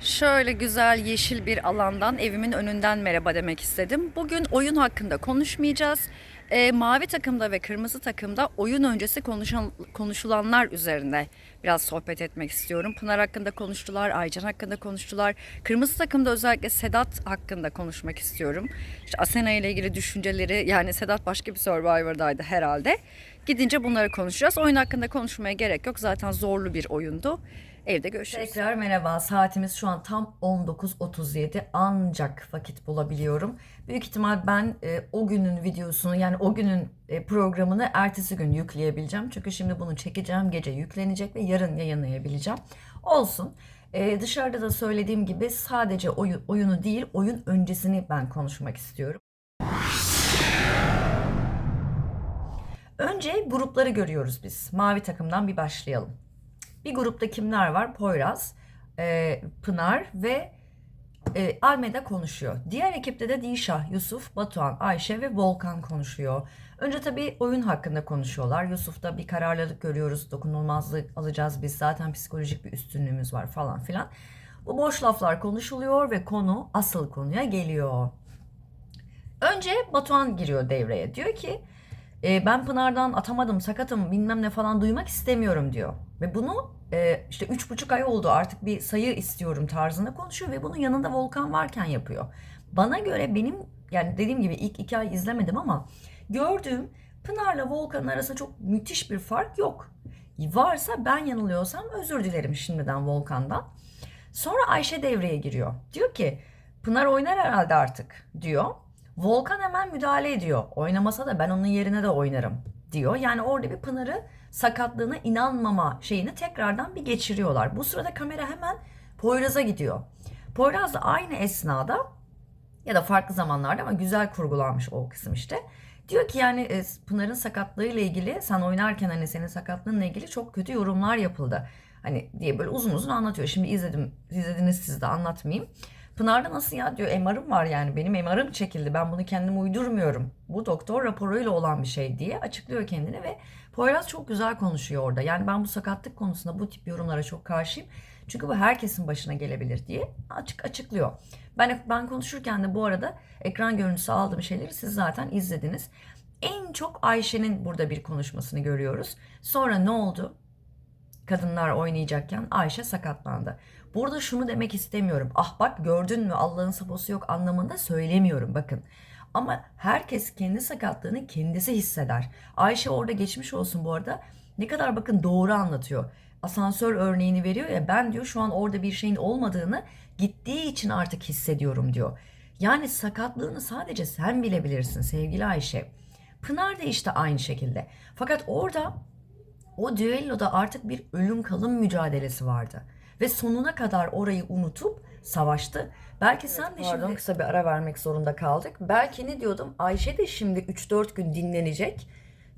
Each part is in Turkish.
Şöyle güzel yeşil bir alandan evimin önünden merhaba demek istedim. Bugün oyun hakkında konuşmayacağız. Ee, mavi takımda ve kırmızı takımda oyun öncesi konuşan, konuşulanlar üzerine biraz sohbet etmek istiyorum. Pınar hakkında konuştular, Aycan hakkında konuştular. Kırmızı takımda özellikle Sedat hakkında konuşmak istiyorum. İşte Asena ile ilgili düşünceleri yani Sedat başka bir Survivor'daydı herhalde. Gidince bunları konuşacağız. Oyun hakkında konuşmaya gerek yok. Zaten zorlu bir oyundu. Evde görüşürüz. Tekrar merhaba. Saatimiz şu an tam 19.37 ancak vakit bulabiliyorum. Büyük ihtimal ben e, o günün videosunu yani o günün e, programını ertesi gün yükleyebileceğim. Çünkü şimdi bunu çekeceğim gece yüklenecek ve yarın yayınlayabileceğim. Olsun. E, dışarıda da söylediğim gibi sadece oyun, oyunu değil oyun öncesini ben konuşmak istiyorum. Önce grupları görüyoruz biz. Mavi takımdan bir başlayalım. Bir grupta kimler var? Poyraz, e, Pınar ve e, Almeda konuşuyor. Diğer ekipte de Dişah, Yusuf, Batuhan, Ayşe ve Volkan konuşuyor. Önce tabii oyun hakkında konuşuyorlar. Yusuf'ta bir kararlılık görüyoruz. Dokunulmazlık alacağız biz. Zaten psikolojik bir üstünlüğümüz var falan filan. Bu boş laflar konuşuluyor ve konu asıl konuya geliyor. Önce Batuhan giriyor devreye. Diyor ki e, ben Pınar'dan atamadım, sakatım bilmem ne falan duymak istemiyorum diyor. Ve bunu e, işte üç buçuk ay oldu artık bir sayı istiyorum tarzında konuşuyor ve bunu yanında Volkan varken yapıyor. Bana göre benim yani dediğim gibi ilk iki ay izlemedim ama gördüğüm Pınar'la Volkan'ın arasında çok müthiş bir fark yok. Varsa ben yanılıyorsam özür dilerim şimdiden Volkan'dan. Sonra Ayşe devreye giriyor. Diyor ki Pınar oynar herhalde artık diyor. Volkan hemen müdahale ediyor. Oynamasa da ben onun yerine de oynarım diyor. Yani orada bir Pınar'ı sakatlığına inanmama şeyini tekrardan bir geçiriyorlar. Bu sırada kamera hemen Poyraz'a gidiyor. Poyraz da aynı esnada ya da farklı zamanlarda ama güzel kurgulanmış o kısım işte. Diyor ki yani e, Pınar'ın sakatlığıyla ilgili sen oynarken hani senin sakatlığınla ilgili çok kötü yorumlar yapıldı. Hani diye böyle uzun uzun anlatıyor. Şimdi izledim, izlediniz siz de anlatmayayım. Pınar'da nasıl ya diyor MR'ım var yani benim MR'ım çekildi ben bunu kendim uydurmuyorum. Bu doktor raporuyla olan bir şey diye açıklıyor kendini ve Poyraz çok güzel konuşuyor orada. Yani ben bu sakatlık konusunda bu tip yorumlara çok karşıyım. Çünkü bu herkesin başına gelebilir diye açık açıklıyor. Ben ben konuşurken de bu arada ekran görüntüsü aldığım şeyleri siz zaten izlediniz. En çok Ayşe'nin burada bir konuşmasını görüyoruz. Sonra ne oldu? Kadınlar oynayacakken Ayşe sakatlandı. Burada şunu demek istemiyorum. Ah bak gördün mü Allah'ın saposu yok anlamında söylemiyorum bakın. Ama herkes kendi sakatlığını kendisi hisseder. Ayşe orada geçmiş olsun bu arada. Ne kadar bakın doğru anlatıyor. Asansör örneğini veriyor ya ben diyor şu an orada bir şeyin olmadığını gittiği için artık hissediyorum diyor. Yani sakatlığını sadece sen bilebilirsin sevgili Ayşe. Pınar da işte aynı şekilde. Fakat orada o düelloda artık bir ölüm kalım mücadelesi vardı. Ve sonuna kadar orayı unutup savaştı. Belki sen de şimdi kısa bir ara vermek zorunda kaldık. Belki ne diyordum? Ayşe de şimdi 3-4 gün dinlenecek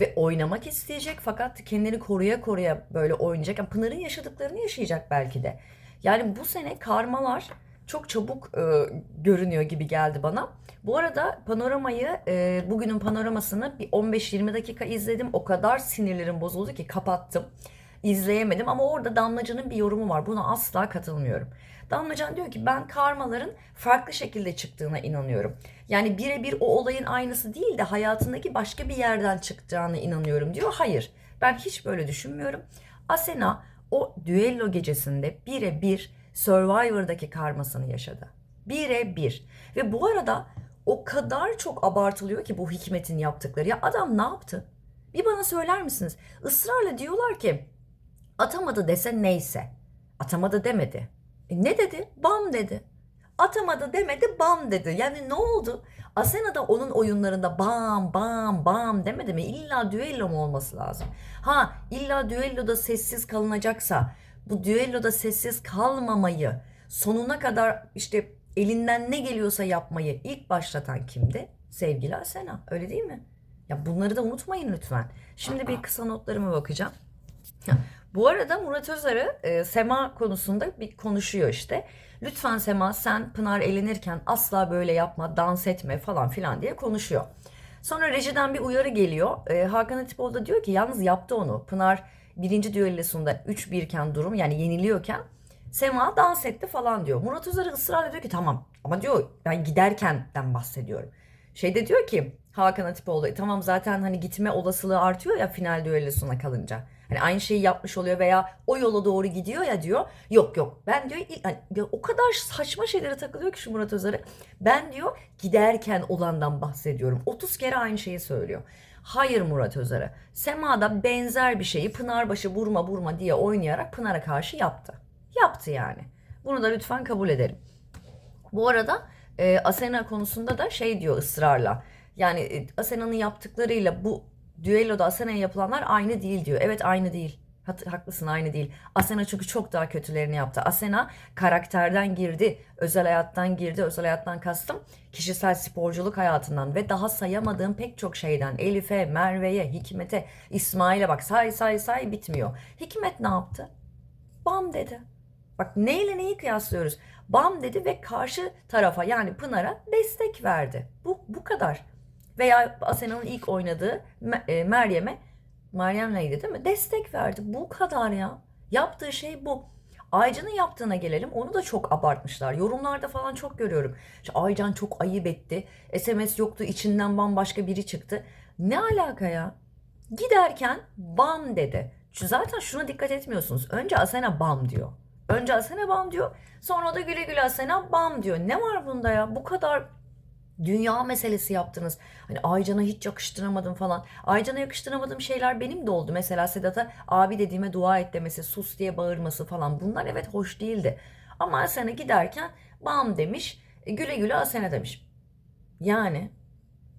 ve oynamak isteyecek fakat kendini koruya koruya böyle oynayacak. Yani Pınar'ın yaşadıklarını yaşayacak belki de. Yani bu sene karmalar çok çabuk e, görünüyor gibi geldi bana. Bu arada panoramayı e, bugünün panoramasını bir 15-20 dakika izledim. O kadar sinirlerim bozuldu ki kapattım. İzleyemedim ama orada Damlacı'nın bir yorumu var. Buna asla katılmıyorum. Damlacan diyor ki ben karmaların farklı şekilde çıktığına inanıyorum. Yani birebir o olayın aynısı değil de hayatındaki başka bir yerden çıktığına inanıyorum diyor. Hayır ben hiç böyle düşünmüyorum. Asena o düello gecesinde birebir Survivor'daki karmasını yaşadı. Bire bir. Ve bu arada o kadar çok abartılıyor ki bu Hikmet'in yaptıkları. Ya adam ne yaptı? Bir bana söyler misiniz? Israrla diyorlar ki atamadı dese neyse. Atamadı demedi. E ne dedi? Bam dedi. Atamadı demedi bam dedi. Yani ne oldu? Asena da onun oyunlarında bam bam bam demedi mi? İlla düello mu olması lazım? Ha illa düelloda sessiz kalınacaksa bu düelloda sessiz kalmamayı sonuna kadar işte elinden ne geliyorsa yapmayı ilk başlatan kimdi? Sevgili Asena. Öyle değil mi? Ya bunları da unutmayın lütfen. Şimdi bir kısa notlarıma bakacağım. Bu arada Murat Özarı e, Sema konusunda bir konuşuyor işte. Lütfen Sema sen Pınar elenirken asla böyle yapma, dans etme falan filan diye konuşuyor. Sonra rejiden bir uyarı geliyor. E, Hakan Atipoğlu da diyor ki yalnız yaptı onu. Pınar birinci düellosunda 3-1 iken durum yani yeniliyorken Sema dans etti falan diyor. Murat Özarı ısrarla diyor ki tamam ama diyor ben giderkenden bahsediyorum. Şeyde diyor ki Hakan Atipoğlu "E tamam zaten hani gitme olasılığı artıyor ya final düellosuna kalınca. Hani aynı şeyi yapmış oluyor veya o yola doğru gidiyor ya diyor. Yok yok ben diyor il- hani o kadar saçma şeylere takılıyor ki şu Murat Özarı. Ben diyor giderken olandan bahsediyorum. 30 kere aynı şeyi söylüyor. Hayır Murat Özarı. Sema da benzer bir şeyi Pınarbaşı vurma vurma diye oynayarak Pınar'a karşı yaptı. Yaptı yani. Bunu da lütfen kabul edelim. Bu arada e, Asena konusunda da şey diyor ısrarla. Yani e, Asena'nın yaptıklarıyla bu düelloda Asena'ya yapılanlar aynı değil diyor. Evet aynı değil. Hat- haklısın aynı değil. Asena çünkü çok daha kötülerini yaptı. Asena karakterden girdi, özel hayattan girdi. Özel hayattan kastım kişisel sporculuk hayatından ve daha sayamadığım pek çok şeyden. Elif'e, Merve'ye, Hikmet'e, İsmail'e bak say say say bitmiyor. Hikmet ne yaptı? Bam dedi. Bak neyle neyi kıyaslıyoruz? Bam dedi ve karşı tarafa yani Pınar'a destek verdi. Bu bu kadar. Veya Asena'nın ilk oynadığı e, Meryem'e Meryem'leydi değil mi? Destek verdi. Bu kadar ya. Yaptığı şey bu. Aycan'ın yaptığına gelelim. Onu da çok abartmışlar. Yorumlarda falan çok görüyorum. İşte Aycan çok ayıp etti. SMS yoktu. içinden bambaşka biri çıktı. Ne alaka ya? Giderken bam dedi. Zaten şuna dikkat etmiyorsunuz. Önce Asena bam diyor. Önce Asena bam diyor. Sonra da güle güle Asena bam diyor. Ne var bunda ya? Bu kadar dünya meselesi yaptınız. Hani Aycan'a hiç yakıştıramadım falan. Aycan'a yakıştıramadığım şeyler benim de oldu. Mesela Sedat'a abi dediğime dua et demesi, sus diye bağırması falan. Bunlar evet hoş değildi. Ama Asena giderken bam demiş. e, güle güle Asena demiş. Yani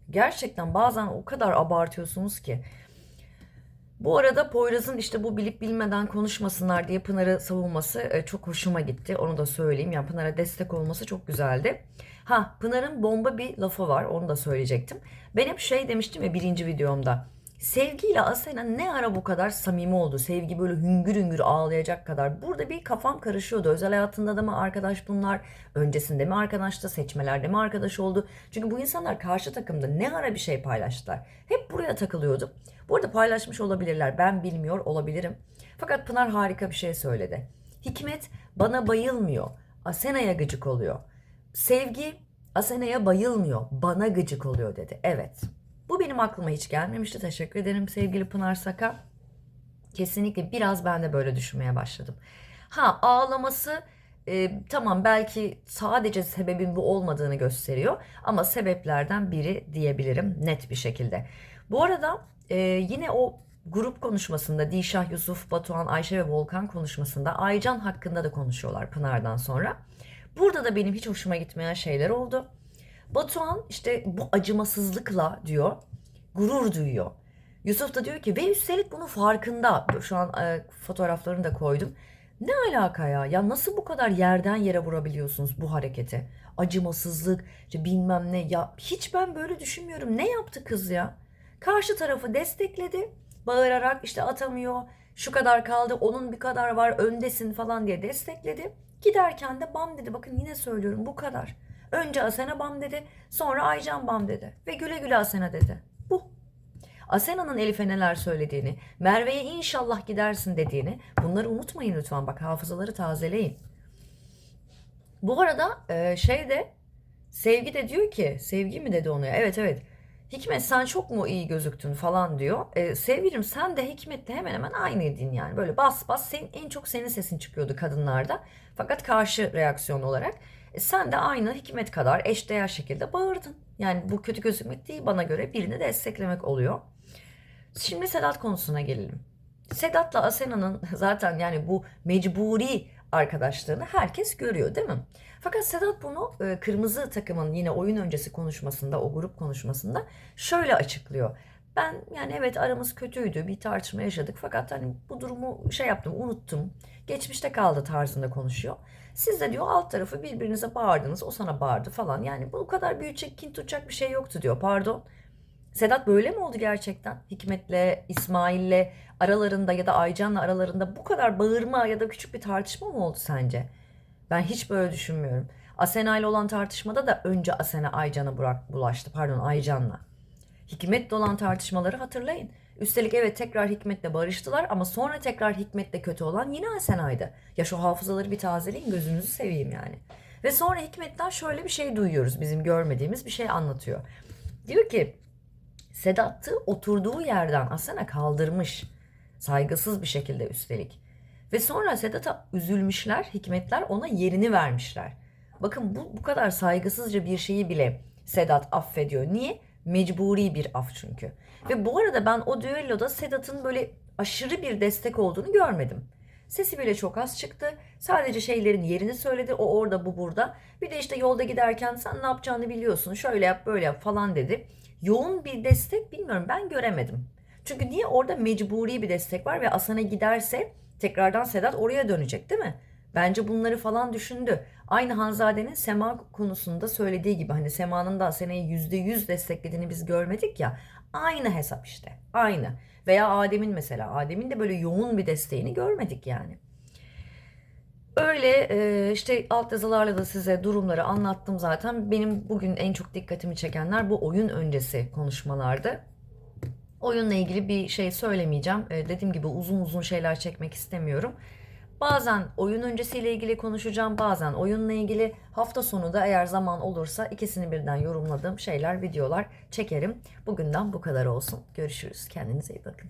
gerçekten bazen o kadar abartıyorsunuz ki. Bu arada Poyraz'ın işte bu bilip bilmeden konuşmasınlar diye Pınar'ı savunması e, çok hoşuma gitti. Onu da söyleyeyim. Yani Pınar'a destek olması çok güzeldi. Ha Pınar'ın bomba bir lafı var. Onu da söyleyecektim. Ben hep şey demiştim ya birinci videomda. Sevgiyle Asena ne ara bu kadar samimi oldu? Sevgi böyle hüngür hüngür ağlayacak kadar. Burada bir kafam karışıyordu. Özel hayatında da mı arkadaş bunlar? Öncesinde mi arkadaştı? Seçmelerde mi arkadaş oldu? Çünkü bu insanlar karşı takımda ne ara bir şey paylaştılar? Hep buraya takılıyordum. Bu arada paylaşmış olabilirler. Ben bilmiyor olabilirim. Fakat Pınar harika bir şey söyledi. Hikmet bana bayılmıyor. Asena'ya gıcık oluyor. Sevgi Asena'ya bayılmıyor. Bana gıcık oluyor dedi. Evet. Bu benim aklıma hiç gelmemişti. Teşekkür ederim sevgili Pınar Saka. Kesinlikle biraz ben de böyle düşünmeye başladım. Ha ağlaması e, tamam belki sadece sebebin bu olmadığını gösteriyor ama sebeplerden biri diyebilirim net bir şekilde. Bu arada e, yine o grup konuşmasında Dişah, Yusuf, Batuhan, Ayşe ve Volkan konuşmasında Aycan hakkında da konuşuyorlar Pınar'dan sonra. Burada da benim hiç hoşuma gitmeyen şeyler oldu. Batuhan işte bu acımasızlıkla diyor gurur duyuyor. Yusuf da diyor ki ve üstelik bunun farkında. Şu an e, fotoğraflarını da koydum. Ne alaka ya? Ya nasıl bu kadar yerden yere vurabiliyorsunuz bu hareketi? Acımasızlık, işte bilmem ne. Ya hiç ben böyle düşünmüyorum. Ne yaptı kız ya? Karşı tarafı destekledi. Bağırarak işte atamıyor. Şu kadar kaldı, onun bir kadar var, öndesin falan diye destekledi. Giderken de bam dedi. Bakın yine söylüyorum bu kadar. Önce Asena bam dedi, sonra Aycan bam dedi. Ve güle güle Asena dedi. Bu. Asena'nın Elif'e neler söylediğini, Merve'ye inşallah gidersin dediğini bunları unutmayın lütfen. Bak hafızaları tazeleyin. Bu arada e, şey de Sevgi de diyor ki, Sevgi mi dedi onu ya? Evet evet. Hikmet sen çok mu iyi gözüktün falan diyor. E, sevgilim sen de Hikmet'le hemen hemen aynıydın yani. Böyle bas bas senin, en çok senin sesin çıkıyordu kadınlarda. Fakat karşı reaksiyon olarak. E, sen de aynı Hikmet kadar eşdeğer şekilde bağırdın. Yani bu kötü gözükmek değil bana göre birini desteklemek oluyor. Şimdi Sedat konusuna gelelim. Sedat'la Asena'nın zaten yani bu mecburi arkadaşlığını herkes görüyor değil mi? Fakat Sedat bunu e, kırmızı takımın yine oyun öncesi konuşmasında, o grup konuşmasında şöyle açıklıyor. Ben yani evet aramız kötüydü, bir tartışma yaşadık fakat hani bu durumu şey yaptım, unuttum. Geçmişte kaldı tarzında konuşuyor. Siz de diyor alt tarafı birbirinize bağırdınız, o sana bağırdı falan. Yani bu kadar büyütecek, kin tutacak bir şey yoktu diyor. Pardon. Sedat böyle mi oldu gerçekten? Hikmet'le, İsmail'le aralarında ya da Aycan'la aralarında bu kadar bağırma ya da küçük bir tartışma mı oldu sence? Ben hiç böyle düşünmüyorum. Asena ile olan tartışmada da önce Asena Aycan'a bulaştı. Pardon Aycan'la. Hikmet'le olan tartışmaları hatırlayın. Üstelik evet tekrar Hikmet'le barıştılar ama sonra tekrar Hikmet'le kötü olan yine Asena'ydı. Ya şu hafızaları bir tazeleyin gözünüzü seveyim yani. Ve sonra Hikmet'ten şöyle bir şey duyuyoruz bizim görmediğimiz bir şey anlatıyor. Diyor ki Sedat'ı oturduğu yerden Asena kaldırmış. Saygısız bir şekilde üstelik. Ve sonra Sedat'a üzülmüşler, Hikmetler ona yerini vermişler. Bakın bu, bu kadar saygısızca bir şeyi bile Sedat affediyor. Niye? Mecburi bir af çünkü. Ve bu arada ben o düelloda Sedat'ın böyle aşırı bir destek olduğunu görmedim. Sesi bile çok az çıktı. Sadece şeylerin yerini söyledi. O orada bu burada. Bir de işte yolda giderken sen ne yapacağını biliyorsun. Şöyle yap böyle yap falan dedi. Yoğun bir destek bilmiyorum ben göremedim. Çünkü niye orada mecburi bir destek var ve Asana giderse tekrardan Sedat oraya dönecek değil mi? Bence bunları falan düşündü. Aynı Hanzade'nin Sema konusunda söylediği gibi hani Sema'nın da Asena'yı %100 desteklediğini biz görmedik ya. Aynı hesap işte. Aynı. Veya Adem'in mesela. Adem'in de böyle yoğun bir desteğini görmedik yani. Öyle işte altyazılarla da size durumları anlattım zaten. Benim bugün en çok dikkatimi çekenler bu oyun öncesi konuşmalardı. Oyunla ilgili bir şey söylemeyeceğim. Dediğim gibi uzun uzun şeyler çekmek istemiyorum. Bazen oyun öncesiyle ilgili konuşacağım, bazen oyunla ilgili. Hafta sonu da eğer zaman olursa ikisini birden yorumladığım şeyler, videolar çekerim. Bugünden bu kadar olsun. Görüşürüz. Kendinize iyi bakın.